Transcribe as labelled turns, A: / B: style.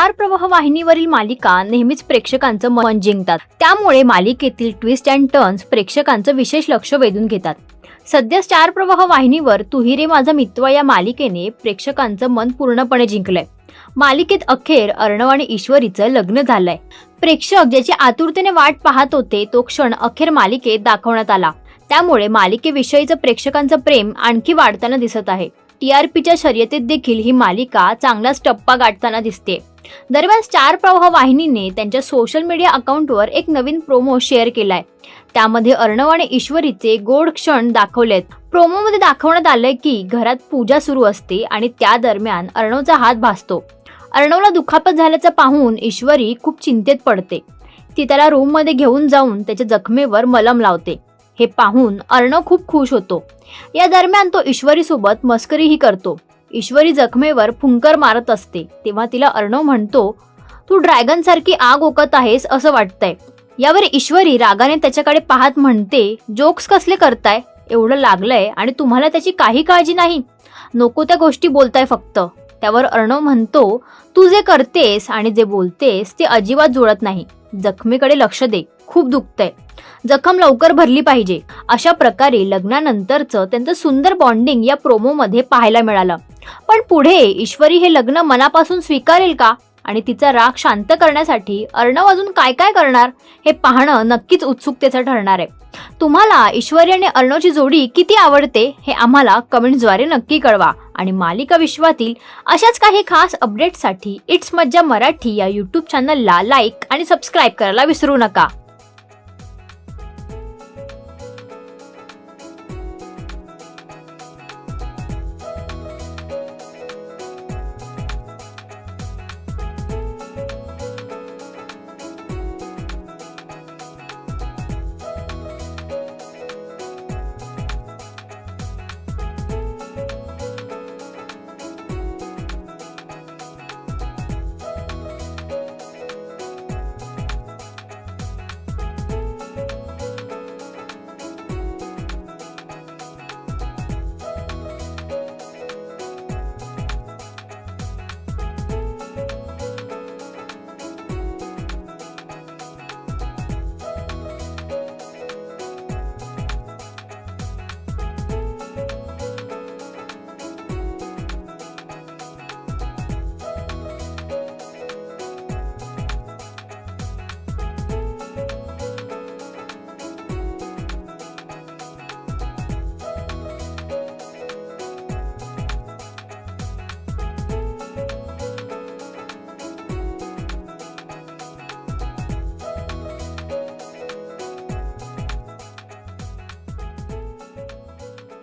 A: Star प्रवाह वाहिनीवरील मालिका नेहमीच प्रेक्षकांचं मन जिंकतात. त्यामुळे मालिकेतील ट्विस्ट अँड टर्न्स प्रेक्षकांचं विशेष लक्ष वेधून घेतात. सध्या स्टार प्रवाह वाहिनीवर तुही रे माझा मित्र या मालिकेने प्रेक्षकांचं मन पूर्णपणे जिंकलंय. मालिकेत अखेर अर्णव आणि ईश्वरीचं लग्न झालंय. प्रेक्षक ज्याची आतुरतेने वाट पाहत होते तो क्षण अखेर मालिकेत दाखवण्यात आला. त्यामुळे मालिकेविषयीचं प्रेक्षकांचं प्रेम आणखी वाढताना दिसत आहे. टीआरपीच्या शर्यतीत देखील ही मालिका चांगलाच टप्पा गाठताना दिसते. दरम्यान स्टार प्रवाह वाहिनीने त्यांच्या सोशल मीडिया अकाउंटवर एक नवीन प्रोमो शेअर केलाय. त्यामध्ये अर्णव आणि ईश्वरीचे गोड क्षण दाखवलेत. प्रोमोमध्ये दाखवण्यात आलंय की घरात पूजा सुरू असते आणि त्या दरम्यान अर्णवचा हात भासतो. अर्णवला दुखापत झाल्याचं पाहून ईश्वरी खूप चिंतेत पडते. ती त्याला रूममध्ये घेऊन जाऊन त्याच्या जखमेवर मलम लावते. हे पाहून अर्णव खूप खुश होतो. या दरम्यान तो ईश्वरीसोबत मस्करीही करतो. ईश्वरी जखमेवर फुंकर मारत असते. तेव्हा तिला अर्णव म्हणतो तू ड्रॅगन सारखी आग ओकत आहेस असं वाटतंय. यावर ईश्वरी रागाने त्याच्याकडे पाहत म्हणते जोक्स कसले करताय? एवढं लागलंय आणि तुम्हाला त्याची काही काळजी नाही. नको त्या गोष्टी बोलताय फक्त. त्यावर अर्णव म्हणतो तू जे करतेस आणि जे बोलतेस ते अजिबात जुळत नाही. जखमीकडे लक्ष दे. खूप दुखतंय. जखम लवकर भरली पाहिजे. अशा प्रकारे लग्नानंतरचं त्यांचं सुंदर बॉन्डिंग या प्रोमोमध्ये पाहायला मिळालं. पण पुढे ईश्वरी हे लग्न मनापासून स्वीकारेल का? आणि तिचा राग शांत करण्यासाठी अर्णव अजून काय काय करणार? हे पाहणं नक्कीच उत्सुकतेचं ठरणार आहे. तुम्हाला ईश्वरी आणि अर्णवची जोडी किती आवडते? हे आम्हाला कमेंट्सद्वारे नक्की कळवा. आणि मालिका विश्वातील अशाच काही खास अपडेट्ससाठी इट्स मज्जा मराठी या यूट्यूब चॅनलला लाईक आणि सबस्क्राईब करायला विसरू नका.